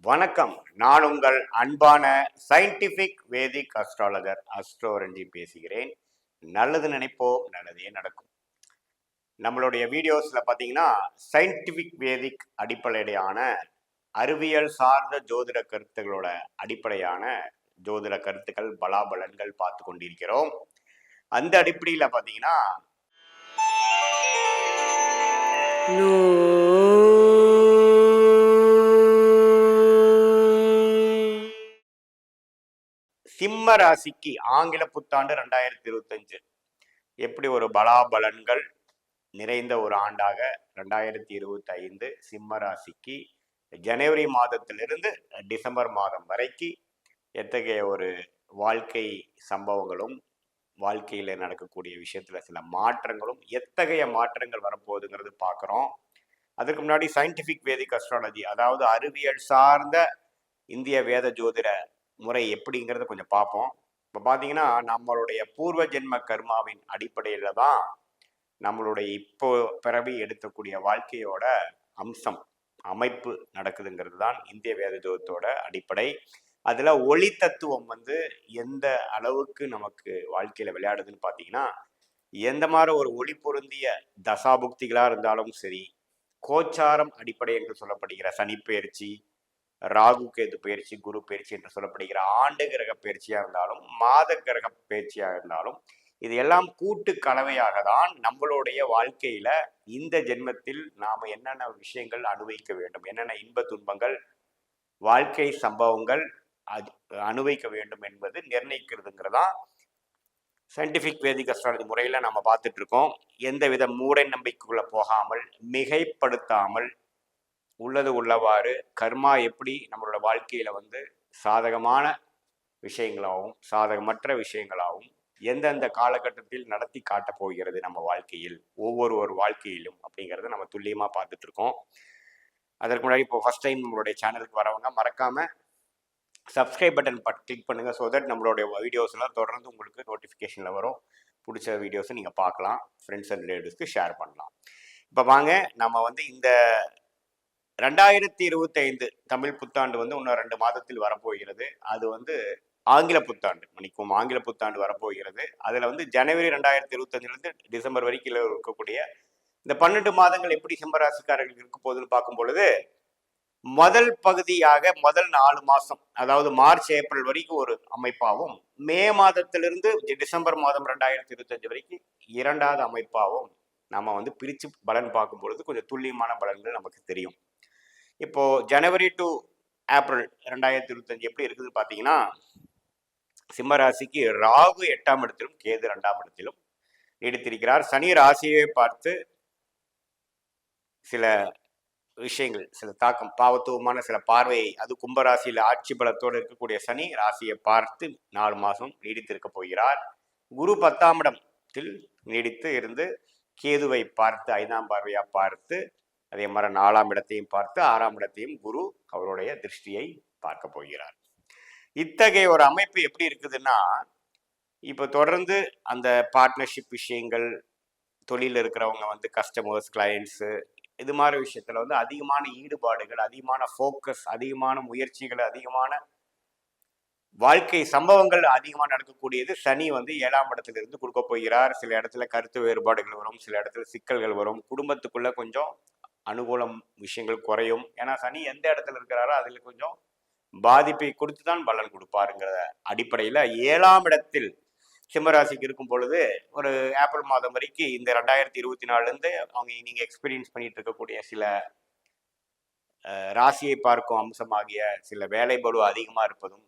வணக்கம். நான் உங்கள் அன்பான சயின்டிபிக் வேதிக் அஸ்ட்ராலஜர் அஸ்ட்ரோரஞ்சி பேசுகிறேன். நல்லது நினைப்போம் நல்லதே நடக்கும். நம்மளுடைய வீடியோஸில் பார்த்தீங்கன்னா சயின்டிஃபிக் வேதிக் அடிப்படையான அறிவியல் சார்ந்த ஜோதிட கருத்துகளோட அடிப்படையான ஜோதிட கருத்துக்கள் பலாபலன்கள் பார்த்து கொண்டிருக்கிறோம். அந்த அடிப்படையில் பார்த்தீங்கன்னா சிம்ம ராசிக்கு ஆங்கில புத்தாண்டு ரெண்டாயிரத்தி இருபத்தஞ்சு. எப்படி ஒரு பலாபலன்கள் நிறைந்த ஒரு ஆண்டாக ரெண்டாயிரத்தி இருபத்தி ஐந்து சிம்ம ராசிக்கு ஜனவரி மாதத்திலிருந்து டிசம்பர் மாதம் வரைக்கு எத்தகைய ஒரு வாழ்க்கை சம்பவங்களும் வாழ்க்கையில் நடக்கக்கூடிய விஷயத்தில் சில மாற்றங்களும் எத்தகைய மாற்றங்கள் வரப்போகுதுங்கிறது பார்க்குறோம். அதுக்கு முன்னாடி சயின்டிஃபிக் வேதிக் அஸ்ட்ராலஜி அதாவது அறிவியல் சார்ந்த இந்திய வேத ஜோதிட முறை எப்படிங்கிறத கொஞ்சம் பார்ப்போம். இப்போ பார்த்தீங்கன்னா நம்மளுடைய பூர்வ ஜென்ம கர்மாவின் அடிப்படையில் தான் நம்மளுடைய இப்போ பிறவி எடுக்கக்கூடிய வாழ்க்கையோட அம்சம் அமைப்பு நடக்குதுங்கிறது தான் இந்திய வேத ஜோதத்தோட அடிப்படை. அதில் ஒளி தத்துவம் வந்து எந்த அளவுக்கு நமக்கு வாழ்க்கையில் விளையாடுதுன்னு பார்த்தீங்கன்னா எந்த மாதிரி ஒரு ஒளி பொருந்திய தசாபுக்திகளாக இருந்தாலும் சரி கோச்சாரம் அடிப்படை என்று சொல்லப்படுகிற சனிப்பெயர்ச்சி ராகு கேது பயிற்சி குரு பயிற்சி என்று சொல்லப்படுகிற ஆண்டு கிரக பயிற்சியாக இருந்தாலும் மாத கிரக பயிற்சியாக இருந்தாலும் இது எல்லாம் கூட்டு கலவையாக தான் நம்மளுடைய வாழ்க்கையில இந்த ஜென்மத்தில் நாம் என்னென்ன விஷயங்கள் அனுபவிக்க வேண்டும் என்னென்ன இன்ப துன்பங்கள் வாழ்க்கை சம்பவங்கள் அனுபவிக்க வேண்டும் என்பது நிர்ணயிக்கிறதுங்கிறதா சயின்டிஃபிக் வேதிக் அஸ்ட்ராலஜி முறையில் நம்ம பார்த்துட்டு இருக்கோம் எந்தவித மூட நம்பிக்கைக்குள்ளே போகாமல் மிகைப்படுத்தாமல் உள்ளது உள்ளவாறு கர்மா எப்படி நம்மளோட வாழ்க்கையில் வந்து சாதகமான விஷயங்களாகவும் சாதகமற்ற விஷயங்களாகவும் எந்தெந்த காலகட்டத்தில் நடத்தி காட்டப் போகிறது நம்ம வாழ்க்கையில் ஒவ்வொரு ஒரு வாழ்க்கையிலும் அப்படிங்கிறத நம்ம துல்லியமாக பார்த்துட்ருக்கோம். அதற்கு முன்னாடி இப்போ ஃபஸ்ட் டைம் நம்மளுடைய சேனலுக்கு வரவங்க மறக்காமல் சப்ஸ்கிரைப் பட்டன் பட் கிளிக் பண்ணுங்கள் ஸோ தட் நம்மளுடைய வீடியோஸ்லாம் தொடர்ந்து உங்களுக்கு நோட்டிஃபிகேஷனில் வரும். பிடிச்ச வீடியோஸை நீங்கள் பார்க்கலாம். ஃப்ரெண்ட்ஸ் அண்ட் ரிலேட்டிவ்ஸ்க்கு ஷேர் பண்ணலாம். இப்போ வாங்க. நம்ம வந்து இந்த ரெண்டாயிரத்தி இருபத்தைந்து தமிழ் புத்தாண்டு வந்து இன்னும் ரெண்டு மாதத்தில் வரப்போகிறது. அது வந்து ஆங்கில புத்தாண்டு. மணிக்கும் ஆங்கில புத்தாண்டு வரப்போகிறது. அதில் வந்து ஜனவரி ரெண்டாயிரத்தி இருபத்தஞ்சிலேருந்து டிசம்பர் வரைக்கும் இருக்கக்கூடிய இந்த பன்னெண்டு மாதங்கள் எப்படி சிம்மராசிக்காரர்களுக்கு இருக்க போகுதுன்னு பார்க்கும் பொழுது முதல் பகுதியாக முதல் நாலு மாதம் அதாவது மார்ச் ஏப்ரல் வரைக்கும் ஒரு அமைப்பாகவும் மே மாதத்திலிருந்து டிசம்பர் மாதம் ரெண்டாயிரத்தி இருபத்தஞ்சு வரைக்கும் இரண்டாவது அமைப்பாகவும் நம்ம வந்து பிரித்து பலன் பார்க்கும் பொழுது கொஞ்சம் துல்லியமான பலன்கள் நமக்கு தெரியும். இப்போ ஜனவரி டு ஏப்ரல் ரெண்டாயிரத்தி இருபத்தஞ்சு எப்படி இருக்குதுன்னு பார்த்தீங்கன்னா சிம்ம ராசிக்கு ராகு எட்டாம் இடத்திலும் கேது ரெண்டாம் இடத்திலும் நீடித்திருக்கிறார். சனி ராசியை பார்த்து சில விஷயங்கள் சில தாக்கம் பாவத்துவமான சில பார்வையை அது கும்பராசியில் ஆட்சி பலத்தோடு இருக்கக்கூடிய சனி ராசியை பார்த்து நாலு மாதம் நீடித்திருக்க போகிறார். குரு பத்தாம் இடத்தில் நீடித்து இருந்து கேதுவை பார்த்து ஐந்தாம் பார்வையாக பார்த்து அதே மாதிரி நாலாம் இடத்தையும் பார்த்து ஆறாம் இடத்தையும் குரு அவருடைய திருஷ்டியை பார்க்க போகிறார். இத்தகைய ஒரு அமைப்பு எப்படி இருக்குதுன்னா இப்போ தொடர்ந்து அந்த பார்ட்னர்ஷிப் விஷயங்கள் தொழிலில் இருக்கிறவங்க வந்து கஸ்டமர்ஸ் கிளையண்ட்ஸு இது மாதிரி விஷயத்துல வந்து அதிகமான ஈடுபாடுகள் அதிகமான ஃபோக்கஸ் அதிகமான முயற்சிகள் அதிகமான வாழ்க்கை சம்பவங்கள் அதிகமாக நடக்கக்கூடியது சனி வந்து ஏழாம் இடத்துல இருந்து கொடுக்க போகிறார். சில இடத்துல கருத்து வேறுபாடுகள் வரும் சில இடத்துல சிக்கல்கள் வரும். குடும்பத்துக்குள்ள கொஞ்சம் அனுகூலம் விஷயங்கள் குறையும். ஏன்னா சனி எந்த இடத்துல இருக்கிறாரோ அதில் கொஞ்சம் பாதிப்பை கொடுத்து தான் பலன் கொடுப்பாருங்கிற அடிப்படையில் ஏழாம் இடத்தில் சிம்மராசிக்கு இருக்கும் பொழுது ஒரு ஏப்ரல் மாதம் வரைக்கும் இந்த ரெண்டாயிரத்தி இருபத்தி நாலுலேருந்து அவங்க நீங்கள் எக்ஸ்பீரியன்ஸ் பண்ணிட்டு இருக்கக்கூடிய சில ராசியை பார்க்கும் அம்சமாகிய சில வேலைபாடு அதிகமாக இருப்பதும்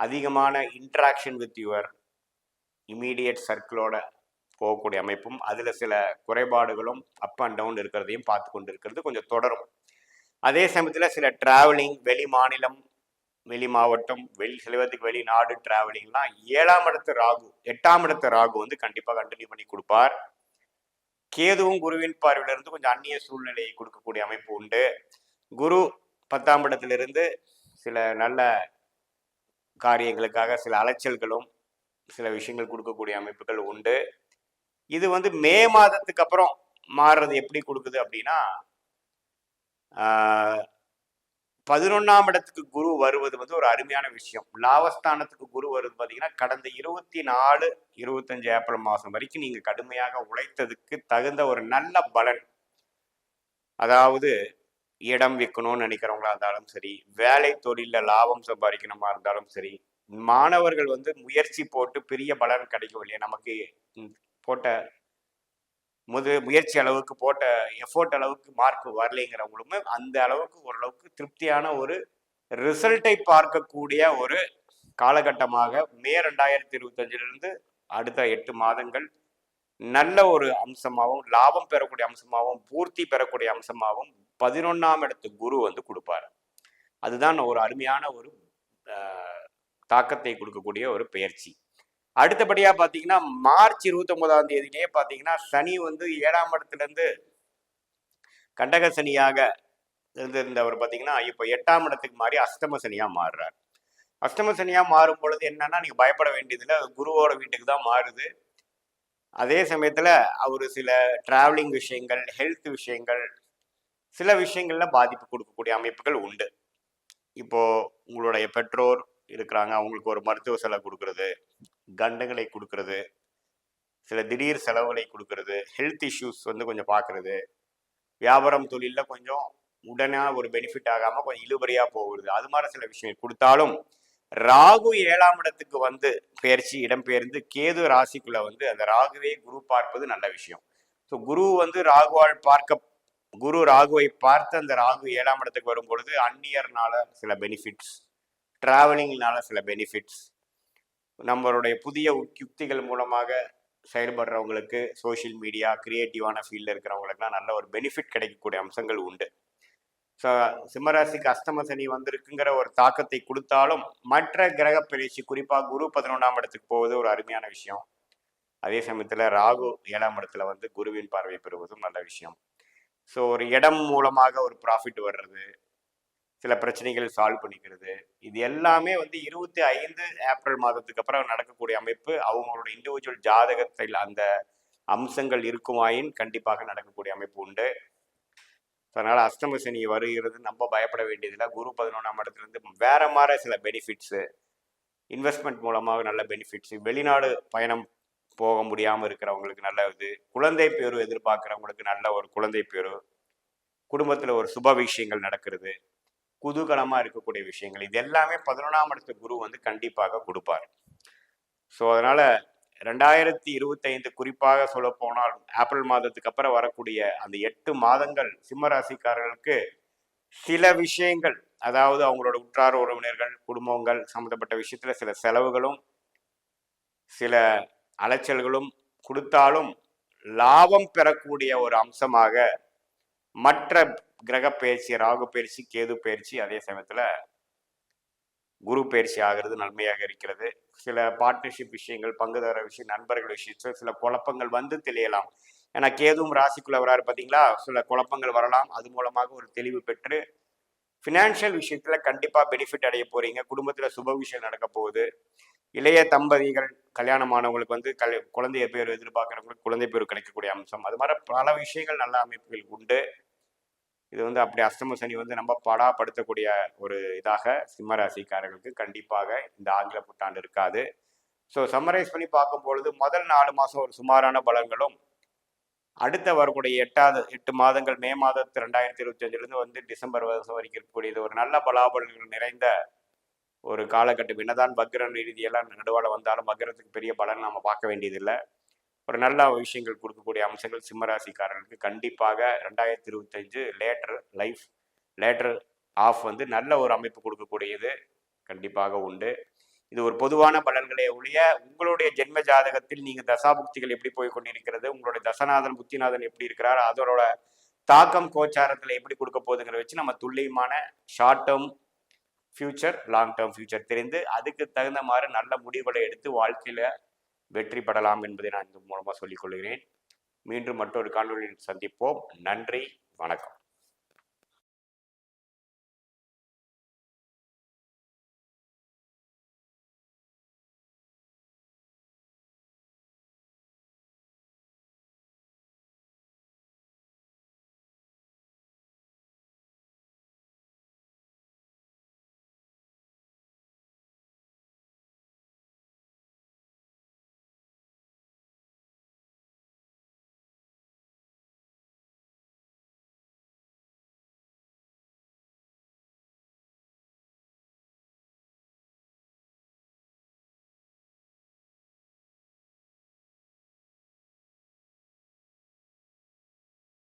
அதிகமான இன்ட்ராக்ஷன் வித் யுவர் இமீடியட் சர்க்கிளோட போகக்கூடிய அமைப்பும் அதில் சில குறைபாடுகளும் அப் அண்ட் டவுன் இருக்கிறதையும் பார்த்து கொண்டு இருக்கிறது கொஞ்சம் தொடரும். அதே சமயத்தில் சில டிராவலிங் வெளி மாநிலம் வெளி மாவட்டம் வெளி செல்வத்துக்கு வெளிநாடு டிராவலிங்லாம் ஏழாம் இடத்து ராகு எட்டாம் இடத்து ராகு வந்து கண்டிப்பாக கண்டினியூ பண்ணி கொடுப்பார். கேதுவும் குருவின் பார்வையிலிருந்து கொஞ்சம் அந்நிய சூழ்நிலையை கொடுக்கக்கூடிய அமைப்பு உண்டு. குரு பத்தாம் இடத்திலிருந்து சில நல்ல காரியங்களுக்காக சில அலைச்சல்களும் சில விஷயங்கள் கொடுக்கக்கூடிய அமைப்புகள் உண்டு. இது வந்து மே மாதத்துக்கு அப்புறம் மாறுறது எப்படி கொடுக்குது அப்படின்னா பதினொன்னாம் இடத்துக்கு குரு வருவது வந்து ஒரு அருமையான விஷயம். லாபஸ்தானத்துக்கு குரு வருது பார்த்தீங்கன்னா கடந்த இருபத்தி நாலு இருபத்தஞ்சு ஏப்ரல் மாதம் வரைக்கும் நீங்கள் கடுமையாக உழைத்ததுக்கு தகுந்த ஒரு நல்ல பலன். அதாவது இடம் விற்கணும்னு நினைக்கிறவங்களா இருந்தாலும் சரி வேலை தொழிலில் லாபம் சம்பாதிக்கணுமா இருந்தாலும் சரி மாணவர்கள் வந்து முயற்சி போட்டு பெரிய பலன் கிடைக்கவில்லையே நமக்கு போட்ட முது முயற்சி அளவுக்கு போட்ட எஃபோர்ட் அளவுக்கு மார்க் வரலைங்கிறவங்களுமே அந்த அளவுக்கு ஓரளவுக்கு திருப்தியான ஒரு ரிசல்ட்டை பார்க்கக்கூடிய ஒரு காலகட்டமாக மே ரெண்டாயிரத்தி இருபத்தஞ்சிலிருந்து அடுத்த எட்டு மாதங்கள் நல்ல ஒரு அம்சமாகவும் லாபம் பெறக்கூடிய அம்சமாகவும் பூர்த்தி பெறக்கூடிய அம்சமாகவும் பதினொன்றாம் இடத்து குரு வந்து கொடுப்பார். அதுதான் ஒரு அருமையான ஒரு தாக்கத்தை கொடுக்கக்கூடிய ஒரு பயிற்சி அடுத்தபடியாக பார்த்தீங்கன்னா மார்ச் இருபத்தி ஒன்பதாம் தேதியிலேயே பார்த்தீங்கன்னா சனி வந்து ஏழாம் இடத்துலேருந்து கண்டக சனியாக இருந்திருந்தவர் பார்த்தீங்கன்னா இப்போ எட்டாம் இடத்துக்கு மாறி அஷ்டம சனியாக மாறுறார். அஷ்டம சனியாக மாறும் பொழுது என்னன்னா நீங்கள் பயப்பட வேண்டியதில்லை. அது குருவோட வீட்டுக்கு தான் மாறுது. அதே சமயத்தில் அவர் சில டிராவலிங் விஷயங்கள் ஹெல்த் விஷயங்கள் சில விஷயங்களில் பாதிப்பு கொடுக்கக்கூடிய அமைப்புகள் உண்டு. இப்போது உங்களுடைய பெற்றோர் இருக்கிறாங்க. அவங்களுக்கு ஒரு மருத்துவ செலவு கொடுக்கறது. கண்டங்களை கொடுக்கறது. சில திடீர் செலவுகளை கொடுக்கறது. ஹெல்த் இஷ்யூஸ் வந்து கொஞ்சம் பார்க்கறது. வியாபாரம் தொழிலில் கொஞ்சம் உடனே ஒரு பெனிஃபிட் ஆகாமல் கொஞ்சம் இழுபறியாக போகுது. அது மாதிரி சில விஷயங்கள். கொடுத்தாலும் ராகு ஏழாம் இடத்துக்கு வந்து பெயர்ச்சி இடம்பெயர்ந்து கேது ராசிக்குள்ள வந்து அந்த ராகுவே குரு பார்ப்பது நல்ல விஷயம். ஸோ குரு வந்து ராகுவால் பார்க்க குரு ராகுவை பார்த்து அந்த ராகு ஏழாம் இடத்துக்கு வரும் பொழுது அந்நியர்னால சில பெனிஃபிட்ஸ் டிராவலிங்னால சில பெனிஃபிட்ஸ் நம்மளுடைய புதிய யுக்திகள் மூலமாக செயல்படுறவங்களுக்கு சோஷியல் மீடியா கிரியேட்டிவான ஃபீல்டில் இருக்கிறவங்களுக்குலாம் நல்ல ஒரு பெனிஃபிட் கிடைக்கக்கூடிய அம்சங்கள் உண்டு. ஸோ சிம்மராசிக்கு அஷ்டம சனி வந்திருக்குங்கிற ஒரு தாக்கத்தை கொடுத்தாலும் மற்ற கிரக பயிற்சி குறிப்பாக குரு பதினொன்றாம் இடத்துக்கு போவது ஒரு அருமையான விஷயம். அதே சமயத்தில் ராகு ஏழாம் இடத்துல வந்து குருவின் பார்வை பெறுவதும் நல்ல விஷயம். ஸோ ஒரு இடம் மூலமாக ஒரு ப்ராஃபிட் வர்றது சில பிரச்சனைகள் சால்வ் பண்ணிக்கிறது. இது எல்லாமே வந்து இருபத்தி ஐந்து ஏப்ரல் மாதத்துக்கு அப்புறம் நடக்கக்கூடிய அமைப்பு. அவங்களோட இண்டிவிஜுவல் ஜாதகத்தில் அந்த அம்சங்கள் இருக்குமாயின் கண்டிப்பாக நடக்கக்கூடிய அமைப்பு உண்டு. அதனால் அஷ்டம சனி வருகிறது நம்ம பயப்பட வேண்டியதில்லை. குரு பதினொன்றாம் இடத்துலேருந்து வேற மாதிரி சில பெனிஃபிட்ஸு இன்வெஸ்ட்மெண்ட் மூலமாக நல்ல பெனிஃபிட்ஸு வெளிநாடு பயணம் போக முடியாமல் இருக்கிறவங்களுக்கு நல்ல இது குழந்தை பேரு எதிர்பார்க்குறவங்களுக்கு நல்ல ஒரு குழந்தை பேரு குடும்பத்தில் ஒரு சுப விஷயங்கள் நடக்கிறது. குதூகலமாக இருக்கக்கூடிய விஷயங்கள். இது எல்லாமே பதினொன்றாம் இடத்து குரு வந்து கண்டிப்பாக கொடுப்பார். ஸோ அதனால் ரெண்டாயிரத்தி இருபத்தைந்து குறிப்பாக சொல்ல போனால் ஏப்ரல் மாதத்துக்கு அப்புறம் வரக்கூடிய அந்த எட்டு மாதங்கள் சிம்ம ராசிக்காரர்களுக்கு சில விஷயங்கள் அதாவது அவங்களோட உற்றார் உறவினர்கள் குடும்பங்கள் சம்மந்தப்பட்ட விஷயத்தில் சில செலவுகளும் சில அலைச்சல்களும் கொடுத்தாலும் லாபம் பெறக்கூடிய ஒரு அம்சமாக மற்ற கிரக பயிற்சி ராகு பயிற்சி கேது பயிற்சி அதே சமயத்தில் குரு பயிற்சி ஆகிறது நன்மையாக இருக்கிறது. சில பார்ட்னர்ஷிப் விஷயங்கள் பங்குதார விஷயம் நண்பர்கள் விஷயத்தில் சில குழப்பங்கள் வந்து தெளியலாம். ஏன்னா கேதுவும் ராசிக்குள்ள வராரு பார்த்தீங்களா சில குழப்பங்கள் வரலாம். அது மூலமாக ஒரு தெளிவு பெற்று ஃபினான்ஷியல் விஷயத்தில் கண்டிப்பாக பெனிஃபிட் அடைய போகிறீங்க குடும்பத்தில் சுப விஷயம் நடக்க போகுது. இளைய தம்பதிகள் கல்யாணமானவங்களுக்கு வந்து கல் குழந்தைய பேர் எதிர்பார்க்குறவங்களுக்கு குழந்தை பேர் கிடைக்கக்கூடிய அம்சம். அது மாதிரி பல விஷயங்கள் நல்ல அமைப்புகள் உண்டு. இது வந்து அப்படி அஷ்டம சனி வந்து நம்ம படாப்படுத்தக்கூடிய ஒரு இதாக சிம்ம ராசிக்காரர்களுக்கு கண்டிப்பாக இந்த ஆங்கில புத்தாண்டு இருக்காது. ஸோ சம்மரைஸ் பண்ணி பார்க்கும் பொழுது முதல் நாலு மாதம் ஒரு சுமாரான பலன்களும் அடுத்த வரக்கூடிய எட்டாவது எட்டு மாதங்கள் மே மாதத்து ரெண்டாயிரத்தி இருபத்தி அஞ்சுலேருந்து வந்து டிசம்பர் வருஷம் வரைக்கும் இருக்கக்கூடியது ஒரு நல்ல பலாபலன்கள் நிறைந்த ஒரு காலகட்டம். என்னதான் பக்ரன் ரீதியெல்லாம் நடுவால் வந்தாலும் பக்ரத்துக்கு பெரிய பலன் நம்ம பார்க்க வேண்டியதில்லை. ஒரு நல்ல விஷயங்கள் கொடுக்கக்கூடிய அம்சங்கள் சிம்மராசிக்காரர்களுக்கு. கண்டிப்பாக ரெண்டாயிரத்தி இருபத்தஞ்சு லேட்டர் லைஃப் லேட்டர் ஆஃப் வந்து நல்ல ஒரு அமைப்பு கொடுக்கக்கூடியது கண்டிப்பாக உண்டு. இது ஒரு பொதுவான பலன்களே ஒழிய உங்களுடைய ஜென்ம ஜாதகத்தில் நீங்கள் தசாபுக்திகள் எப்படி போய் கொண்டிருக்கிறது உங்களுடைய தசநாதன் புத்திநாதன் எப்படி இருக்கிறார் அதோட தாக்கம் கோச்சாரத்தில் எப்படி கொடுக்க போகுதுங்கிற வச்சு நம்ம துல்லியமான short term future long term future தெரிந்து அதுக்கு தகுந்த மாதிரி நல்ல முடிவுகளை எடுத்து வாழ்க்கையில் வெற்றி பெறலாம் என்பதை நான் இந்த மூலமாக சொல்லிக் கொள்கிறேன். மீண்டும் மற்றொரு காணொலியில் சந்திப்போம். நன்றி. வணக்கம்.